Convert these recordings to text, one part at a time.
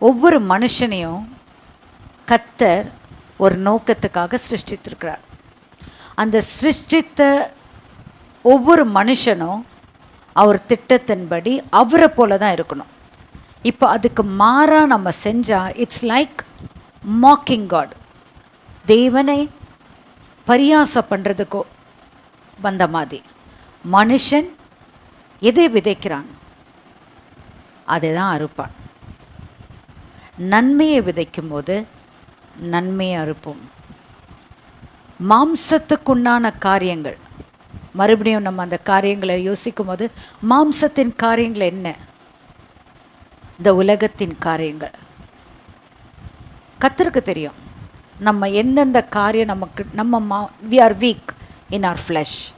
ஒவ்வொரு மனுஷனையும் கத்தர் ஒரு நோக்கத்துக்காக சிருஷ்டித்திருக்கிறார். அந்த சிருஷ்டித்த ஒவ்வொரு மனுஷனும் அவர் திட்டத்தின்படி அவரை போல தான் இருக்கணும். இப்போ அதுக்கு மாறாக நம்ம செஞ்சால் இட்ஸ் லைக் மாக்கிங் காட் தேவனை பரியாசம் பண்ணுறதுக்கோ வந்த மாதிரி. மனுஷன் எதை விதைக்கிறான்? அதை தான் அறுப்பான். நன்மையை விதைக்கும் போது நன்மையை அறுப்போம். மாம்சத்துக்குண்டான காரியங்கள். மறுபடியும் நம்ம அந்த காரியங்களை யோசிக்கும் போது மாம்சத்தின் காரியங்கள் என்ன? இந்த உலகத்தின் காரியங்கள். கத்திருக்கு தெரியும். நம்ம எந்தெந்த காரியம் நமக்கு நம்ம மா we are weak in our flesh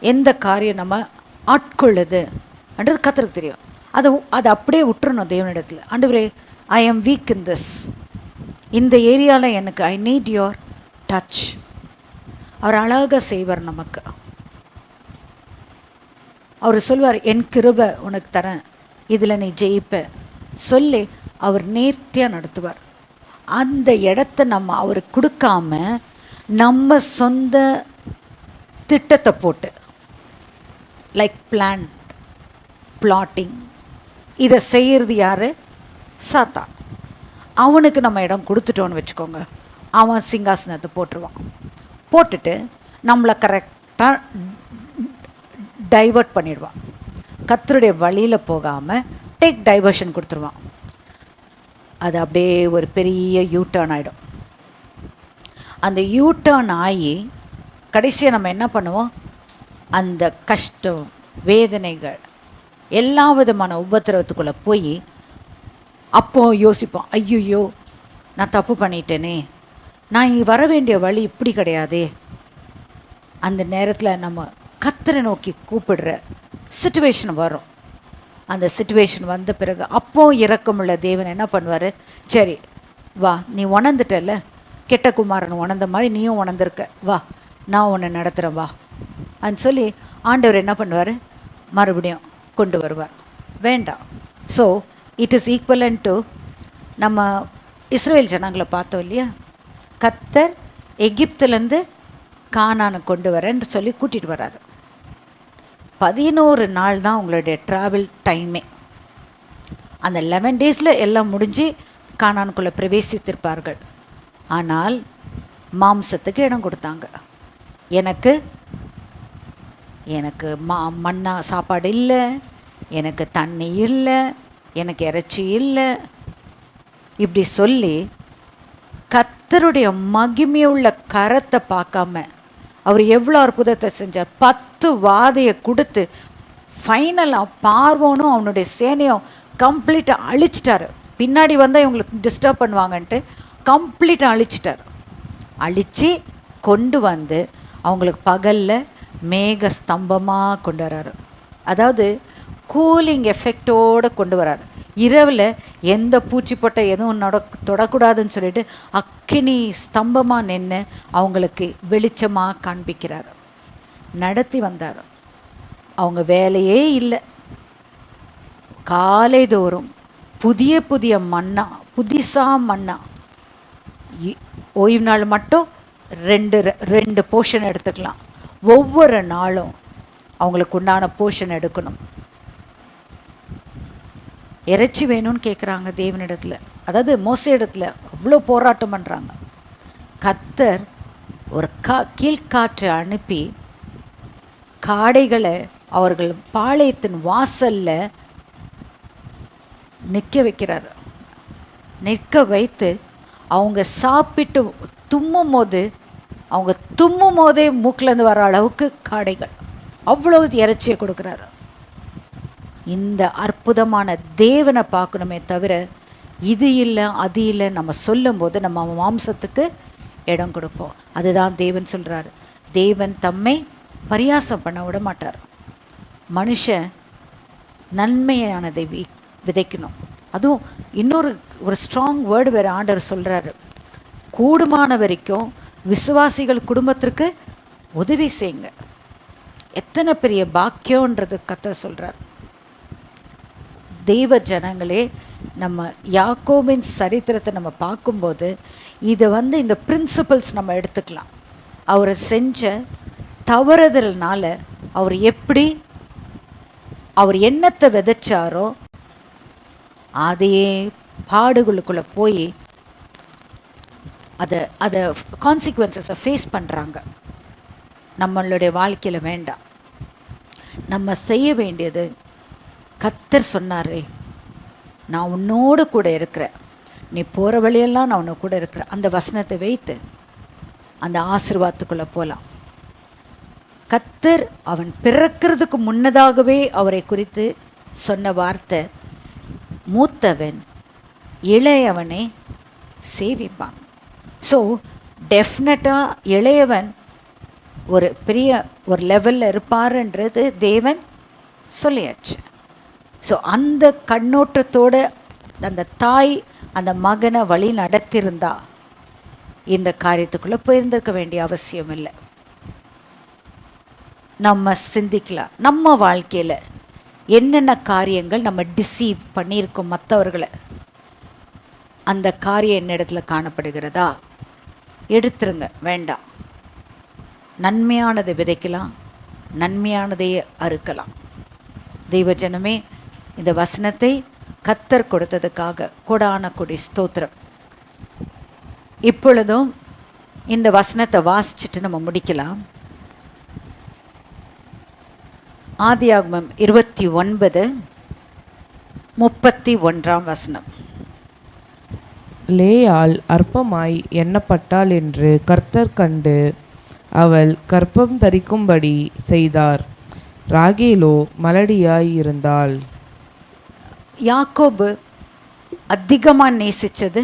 எந்த காரியம் நம்ம ஆட்கொள்ளுது? என்றது கத்திருக்கு தெரியும். அதை அதை அப்படியே விட்டுறணும் தேவனிடத்தில். ஆண்டவரே ஐ ஆம் வீக் இன் திஸ் இந்த ஏரியாவில் எனக்கு ஐ நீட் யுவர் டச் அவர் அழகாக செய்வார் நமக்கு. அவர் சொல்வார் என் கிருபை உனக்கு தரேன். இதில் நீ ஜெயிப்ப. சொல்லி அவர் நேர்த்தியாக நடத்துவார். அந்த இடத்த நம்ம அவருக்கு கொடுக்காம நம்ம சொந்த திட்டத்தை போட்டு லைக் பிளான் பிளாட்டிங் இதை செய்கிறது யார்? சாத்தான். அவனுக்கு நம்ம இடம் கொடுத்துட்டோன்னு வச்சுக்கோங்க. அவன் சிங்காசனத்தை போட்டுருவான். போட்டுட்டு நம்மளை கரெக்டாக டைவர்ட் பண்ணிடுவான். கத்தருடைய வழியில் போகாமல் டேக் டைவர்ஷன் கொடுத்துருவான். அது அப்படியே ஒரு பெரிய யூ டர்ன் ஆகிடும் அந்த யூ டர்ன் ஆகி கடைசியாக நம்ம என்ன பண்ணுவோம்? அந்த கஷ்டம் வேதனைகள் எல்லா விதமான உபத்திரவத்துக்குள்ளே போய் அப்போ யோசிப்போம் ஐயோ நான் தப்பு பண்ணிட்டேனே. நான் வர வேண்டிய வழி இப்படி கிடையாதே. அந்த நேரத்தில் நம்ம கத்தரை நோக்கி கூப்பிடுற சுச்சுவேஷன் வரும். அந்த சுச்சுவேஷன் வந்த பிறகு அப்போ இறக்கமுள்ள தேவன் என்ன பண்ணுவார்? சரி வா நீ உணர்ந்துட்டல்ல? கெட்ட குமாரன் உணர்ந்த மாதிரி நீயும் உணர்ந்திருக்க. வா நான் உன்னை நடத்துகிறேன் வா. அப்படின்னு சொல்லி ஆண்டவர் என்ன பண்ணுவார்? மறுபடியும் கொண்டு வருவார். வேண்டாம். So it is equivalent to நம்ம இஸ்ரேல் ஜனங்களை பார்த்தோம் இல்லையா? கத்தர் எகிப்துலேருந்து கானானை கொண்டு வரேன்னு சொல்லி கூட்டிகிட்டு வராரு. பதினோரு நாள் தான் உங்களுடைய ட்ராவல் டைமே அந்த லெவன் டேஸில் எல்லாம் முடிஞ்சு கானானுக்குள்ளே பிரவேசித்திருப்பார்கள். ஆனால் மாம்சத்துக்கு இடம் கொடுத்தாங்க. எனக்கு எனக்கு மா மண்ணா சாப்பாடு இல்லை எனக்கு தண்ணி இல்லை எனக்கு இறைச்சி இல்லை. இப்படி சொல்லி கத்தருடைய மகிமையுள்ள கரத்தை பார்க்காம அவர் எவ்வளோ அற்புதத்தை செஞ்சார். பத்து வாதையை கொடுத்து ஃபைனலாக பார்வோனும் அவனுடைய சேனையும் கம்ப்ளீட்டாக அழிச்சிட்டாரு. பின்னாடி வந்தால் இவங்களுக்கு டிஸ்டர்ப் பண்ணுவாங்கன்ட்டு கம்ப்ளீட்டாக அழிச்சிட்டார். அழித்து கொண்டு வந்து அவங்களுக்கு பகலில் மேக ஸ்தம்பமாக கொண்டு வராரு அதாவது கூலிங் எஃபெக்டோடு கொண்டு வராரு இரவில் எந்த பூச்சி பொட்டை எதுவும் நட தொடக்கூடாதுன்னு சொல்லிட்டு அக்கினி ஸ்தம்பமாக நின்று அவங்களுக்கு வெளிச்சமாக காண்பிக்கிறார். நடத்தி வந்தார். அவங்க வேலையே இல்லை. காலை தோறும் புதிய புதிய மண்ணா புதுசாக மண்ணா. ஓய்வு நாள் மட்டும் ரெண்டு ரெண்டு போர்ஷன் எடுத்துக்கலாம். ஒவ்வொரு நாளும் அவங்களுக்கு உண்டான போர்ஷன் எடுக்கணும். இறைச்சி வேணும்னு கேட்குறாங்க தேவனிடத்தில் அதாவது மோச இடத்துல அவ்வளோ போராட்டம் பண்ணுறாங்க கத்தர் ஒரு கா கீழ்காற்று அனுப்பி காடைகளை அவர்கள் பாளையத்தின் வாசலில் நிற்க வைக்கிறார். நிற்க வைத்து அவங்க சாப்பிட்டு தும்மும் போது அவங்க தும்மும் போதே மூக்கிலேருந்து வர அளவுக்கு காடைகள். அவ்வளோ இறைச்சியை கொடுக்குறாரு. இந்த அற்புதமான தேவனை பார்க்கணுமே தவிர இது இல்லை அது இல்லை நம்ம சொல்லும் போது நம்ம மாம்சத்துக்கு இடம் கொடுப்போம். அதுதான் தேவன் சொல்கிறாரு தேவன் தம்மை பரியாசம் பண்ண விட மாட்டார். மனுஷன் நன்மையானதை வி விதைக்கணும். அதுவும் இன்னொரு ஒரு ஸ்ட்ராங் வேர்டு வேறு ஆண்டவர் சொல்கிறாரு கூடுமான வரைக்கும் விசுவாசிகள் குடும்பத்திற்கு உதவி செய்யுங்க. எத்தனை பெரிய பாக்கியன்றது கத்த சொல்கிறார் தெய்வ ஜனங்களே நம்ம யாக்கோபின் சரித்திரத்தை நம்ம பார்க்கும்போது இதை வந்து இந்த பிரின்சிபல்ஸ் நம்ம எடுத்துக்கலாம். அவரை செஞ்ச தவறுதல்னால அவர் எப்படி அவர் என்னத்தை விதைச்சாரோ அதையே பாடுகளுக்குள்ளே போய் அதை அதை கான்சிக்வன்சஸை ஃபேஸ் பண்ணுறாங்க நம்மளுடைய வாழ்க்கையில் வேண்டாம். நம்ம செய்ய வேண்டியது கத்தர் சொன்னாரே நான் உன்னோடு கூட இருக்கிறேன். நீ போகிற வழியெல்லாம் நான் உன்னை கூட இருக்கிறேன். அந்த வசனத்தை வைத்து அந்த ஆசிர்வாதத்துக்குள்ளே போகலாம் கத்தர் அவன் பிறக்கிறதுக்கு முன்னதாகவே அவரை குறித்து சொன்ன வார்த்தை மூத்தவன் இளையவனை சேவிப்பான். ஸோ டெஃபினட்டாக இளையவன் ஒரு பெரிய ஒரு லெவலில் இருப்பாருன்றது தேவன் சொல்லியாச்சு. ஸோ அந்த கண்ணோட்டத்தோட அந்த தாய் அந்த மகனை வழி நடத்தியிருந்தா இந்த காரியத்துக்குள்ளே போயிருந்திருக்க வேண்டிய அவசியம் இல்லை. நம்ம சிந்திக்கலாம். நம்ம வாழ்க்கையில் என்னென்ன காரியங்கள் நம்ம டிசீவ் பண்ணியிருக்கோம் மற்றவர்களை அந்த காரியம் என்னிடத்தில் காணப்படுகிறதா? எடுத்துருங்க வேண்டாம். நன்மையானதை விதைக்கலாம் நன்மையானதையே அறுக்கலாம். தெய்வஜனமே இந்த வசனத்தை கத்தர் கொடுத்ததுக்காக கொடான கொடி ஸ்தோத்திரம். இப்பொழுதும் இந்த வசனத்தை வாசிச்சுட்டு நம்ம முடிக்கலாம். ஆதியாகமம் இருபத்தி ஒன்பது முப்பத்தி ஒன்றாம் வசனம். லேயாள் அற்பமாய் எண்ணப்பட்டாள் என்று கர்த்தர் கண்டு அவள் கற்பம் தரிக்கும்படி செய்தார். ராகேலோ மலடியாயிருந்தாள் யாக்கோபு அதிகமாக நேசித்தது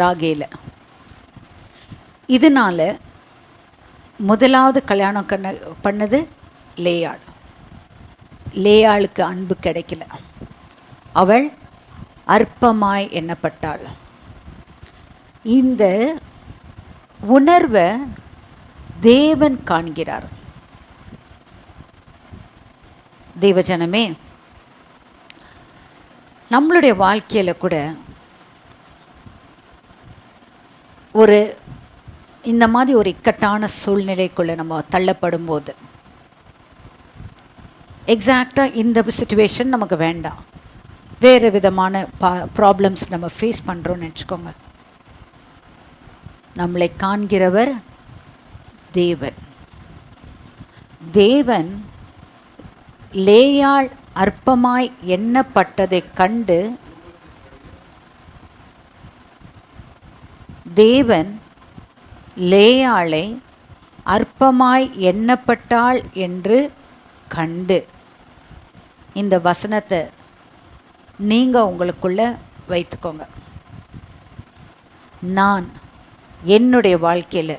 ராகேல. இதனால முதலாவது கல்யாணம் கண்ண பண்ணது லேயாள். லேயாளுக்கு அன்பு கிடைக்கல. அவள் அற்பமாய் எண்ணப்பட்டாள். இந்த உணர்வை தேவன் காண்கிறார். தேவஜனமே நம்மளுடைய வாழ்க்கையில் கூட ஒரு இந்த மாதிரி ஒரு இக்கட்டான சூழ்நிலைக்குள்ளே நம்ம தள்ளப்படும் போது எக்ஸாக்டாக இந்த சுச்சுவேஷன் நமக்கு வேண்டாம். வேறு விதமான பா ப்ராப்ளம்ஸ் நம்ம ஃபேஸ் பண்ணுறோன்னு நினச்சிக்கோங்க. நம்மளை காண்கிறவர் தேவன். தேவன் லேயாள் அற்பமாய் எண்ணப்பட்டதைக் கண்டு தேவன் லேயாளை அற்பமாய் எண்ணப்பட்டாள் என்று கண்டு. இந்த வசனத்தை நீங்கள் உங்களுக்குள்ள வைத்துக்கோங்க. நான் என்னுடைய வாழ்க்கையில்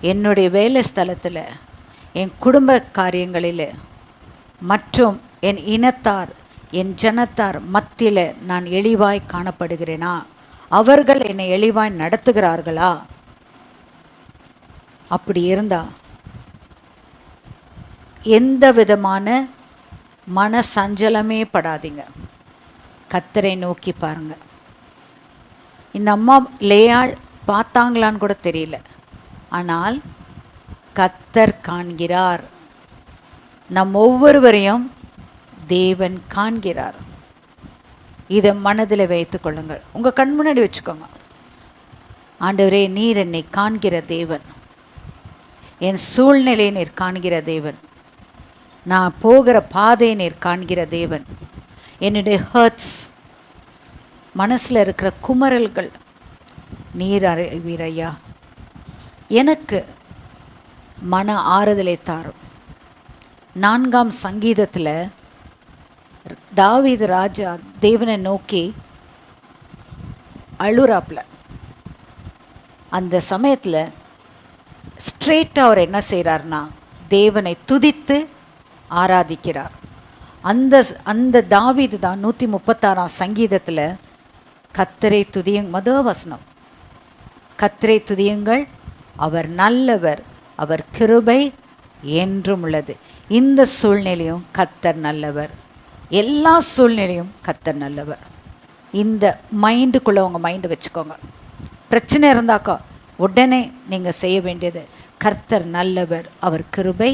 என்னுடைய வேலை ஸ்தலத்தில் என் குடும்ப காரியங்களில் மற்றும் என் இனத்தார் என் ஜனத்தார் மத்தியில் நான் எளிவாய் காணப்படுகிறேனா? அவர்கள் என்னை எளிவாய் நடத்துகிறார்களா? அப்படி இருந்தா எந்த விதமான மன சஞ்சலமே படாதீங்க. கத்தரை நோக்கி பாருங்க. இந்த அம்மா லேயாள் பார்த்தாங்களான்னு கூட தெரியல. ஆனால் கத்தர் காண்கிறார். நம் ஒவ்வொருவரையும் தேவன் காண்கிறார். இதை மனதில் வைத்து கொள்ளுங்கள். உங்கள் கண் முன்னாடி வச்சுக்கோங்க. ஆண்டவரே நீர் என்னை காண்கிற தேவன். என் சூழ்நிலை நீர் காண்கிற தேவன். நான் போகிற பாதையை நீர் காண்கிற தேவன். என்னுடைய ஹர்ட்ஸ் மனசில் இருக்கிற குமரல்கள் நீர் அறிவீரையா எனக்கு மன ஆறுதலை தாரும். நான்காம் சங்கீதத்தில் தாவீது ராஜா தேவனை நோக்கி அழுறாப்பில் அந்த சமயத்தில் ஸ்ட்ரெயிட்டாக அவர் என்ன செய்கிறார்னா தேவனை துதித்து ஆராதிக்கிறார். அந்த அந்த தாவீது தான் நூற்றி முப்பத்தாறாம் சங்கீதத்தில் கத்தரை துதியும் மத வசனம். கத்திரை துதியுங்கள். அவர் நல்லவர் அவர் கிருபை என்றும் உள்ளது. இந்த சூழ்நிலையும் கத்தர் நல்லவர். எல்லா சூழ்நிலையும் கத்தர் நல்லவர். இந்த மைண்டுக்குள்ளே உங்கள் மைண்டு வச்சுக்கோங்க. பிரச்சனை இருந்தாக்கா உடனே நீங்கள் செய்ய வேண்டியது கர்த்தர் நல்லவர் அவர் கிருபை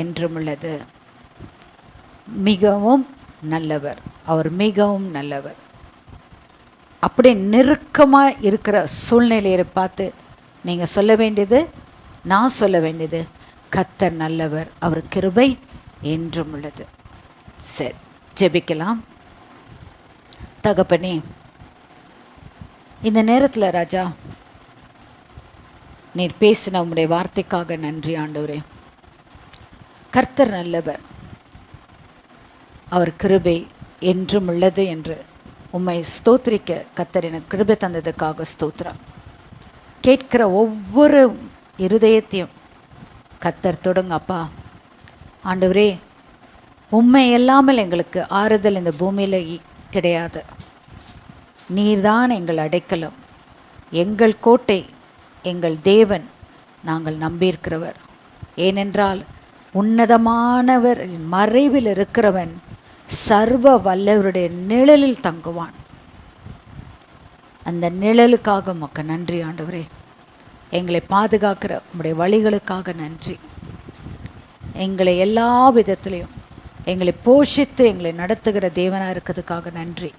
என்றும் உள்ளது. மிகவும் நல்லவர் அவர் மிகவும் நல்லவர். அப்படியே நெருக்கமாக இருக்கிற சூழ்நிலையை பார்த்து நீங்கள் சொல்ல வேண்டியது நான் சொல்ல வேண்டியது கர்த்தர் நல்லவர் அவர் கிருபை என்றும் உள்ளது. சரி ஜெபிக்கலாம். தகப்பனே இந்த நேரத்தில் ராஜா நீர் பேசின உங்களுடைய வார்த்தைக்காக நன்றி ஆண்டவரே. கர்த்தர் நல்லவர் அவர் கிருபை என்றும் உள்ளது என்று உம்மை ஸ்தோத்திரிக்க கத்தர் எனக்கு கிருபை தந்ததுக்காக ஸ்தோத்திரம். கேட்கிற ஒவ்வொரு இருதயத்தையும் கத்தர் தொடுங்கப்பா ஆண்டவரே உண்மை இல்லாமல் எங்களுக்கு ஆறுதல் இந்த பூமியில் கிடையாது. நீர்தான் எங்கள் அடைக்கலம். எங்கள் கோட்டை எங்கள் தேவன் நாங்கள் நம்பியிருக்கிறவர். ஏனென்றால் உன்னதமானவர் மறைவில் இருக்கிறவன் சர்வ வல்லவருடைய நிழலில் தங்குவான். அந்த நிழலுக்காக உமக்கு நன்றி ஆண்டவரே. எங்களை பாதுகாக்கிற உங்களுடைய வழிகளுக்காக நன்றி. எங்களை எல்லா விதத்திலையும் எங்களை போஷித்து எங்களை நடத்துகிற தேவனாக இருக்கிறதுக்காக நன்றி.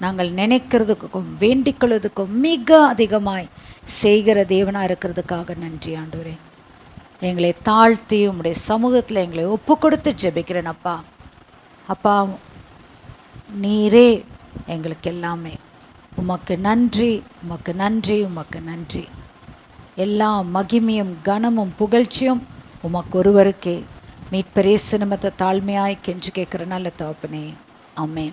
நாங்கள் நினைக்கிறதுக்கும் வேண்டிக்கொள்வதுக்கும் மிக அதிகமாய் செய்கிற தேவனாக இருக்கிறதுக்காக நன்றி ஆண்டவரே. எங்களை தாழ்த்தி உம்முடைய சமூகத்தில் எங்களை ஒப்பு கொடுத்து ஜெபிக்கிறேன் அப்பா. அப்பா நீரே எங்களுக்கு எல்லாமே உமக்கு நன்றி உமக்கு நன்றி உமக்கு நன்றி. எல்லா மகிமையும் கனமும் புகழ்ச்சியும் உமக்கு ஒருவருக்கே மீட்பரேசு நிமித்த தாழ்மையாய் கெஞ்சு கேட்குற நல்ல தகப்பனே. அமேன்